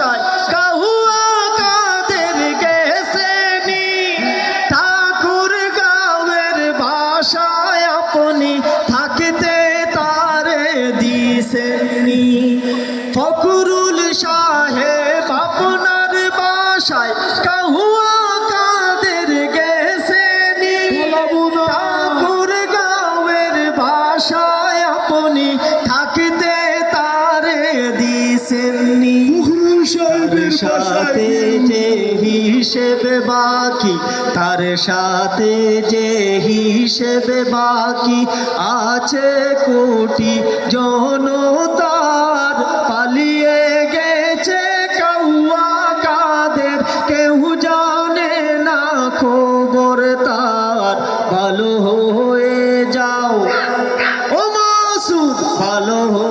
ভাষায় কাহুয়া কাদের গেছেনি ঠাকুর গাঁয়ের ভাষায় আপনি থাকিতে তারে দিছেনি ফকরুল সাহেব আপনার ভাষায় কাহুয়া sin সাথে যে হিসেবে বাকি তার সাথে যে হিসেবে বাকি আছে কোটি জনতার। পালিয়ে গেছে কৌয়া কাদের কেউ জানে না খবর তার। ভালো হয়ে যাও। ও মাসুদ ভালো হয়ে